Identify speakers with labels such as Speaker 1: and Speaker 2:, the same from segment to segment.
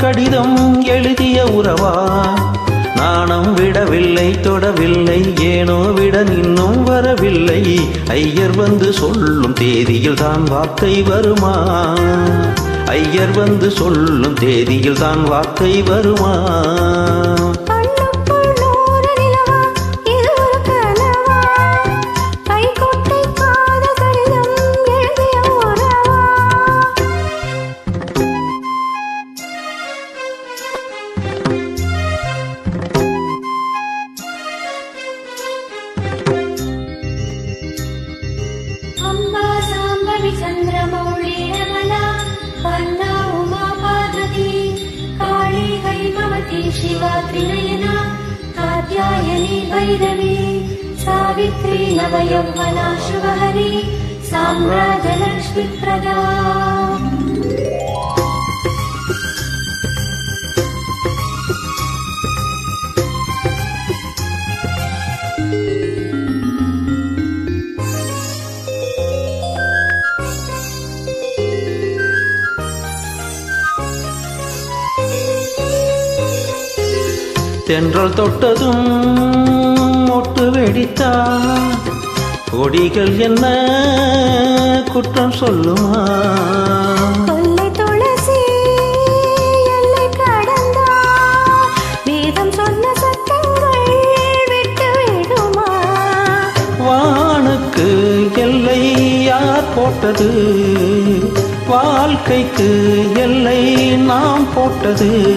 Speaker 1: கடிதம் எழுதிய உறவா? நாணம் விடவில்லை தொடவில்லை ஏனோ விட இன்னும் வரவில்லை. ஐயர் வந்து சொல்லும் தேதியில் தான் வார்த்தை வருமா? ஐயர் வந்து சொல்லும் தேதியில் தான் வார்த்தை வருமா?
Speaker 2: కాళి శివ త్రినయన కాత్యాయని భైరవి సావిత్రి నవయౌవన శుభహరి సామ్రాజలక్ష్మి ప్రదా
Speaker 1: தென்றல் தொட்டதும் மொட்டு வெடித்தா? கொடிகள் என்ன குற்றம் சொல்லுமா?
Speaker 2: எல்லை
Speaker 1: யார் போட்டது? வாழ்க்கைக்கு எல்லை நாம் போட்டது.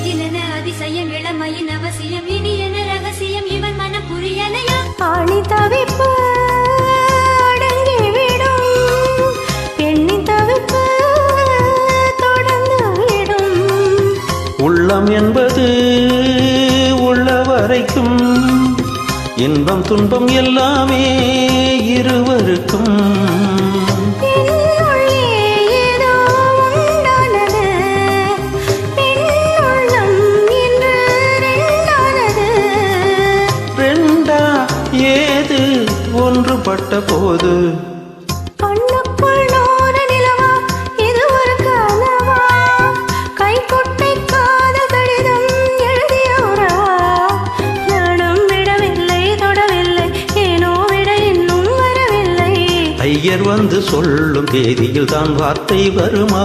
Speaker 2: இதிலென அதிசயம் இளமையின் அவசியம் இனி என ரகசியம் இவன் மனம் புரியலையா ஆணி தவிப்பு அடங்கிவிடும் பெண்ணின் தவிப்பு தொடர்ந்து விடும்.
Speaker 1: உள்ளம் என்பது உள்ள வரைக்கும் இன்பம் துன்பம் எல்லாமே இருவருக்கும்.
Speaker 2: இன்னும் வரவில்லை.
Speaker 1: ஐயர் வந்து சொல்லும் தேதியில் தான் வார்த்தை வருமா?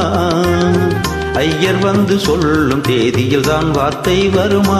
Speaker 1: ஐயர் வந்து சொல்லும் தேதியில் தான் வார்த்தை வருமா?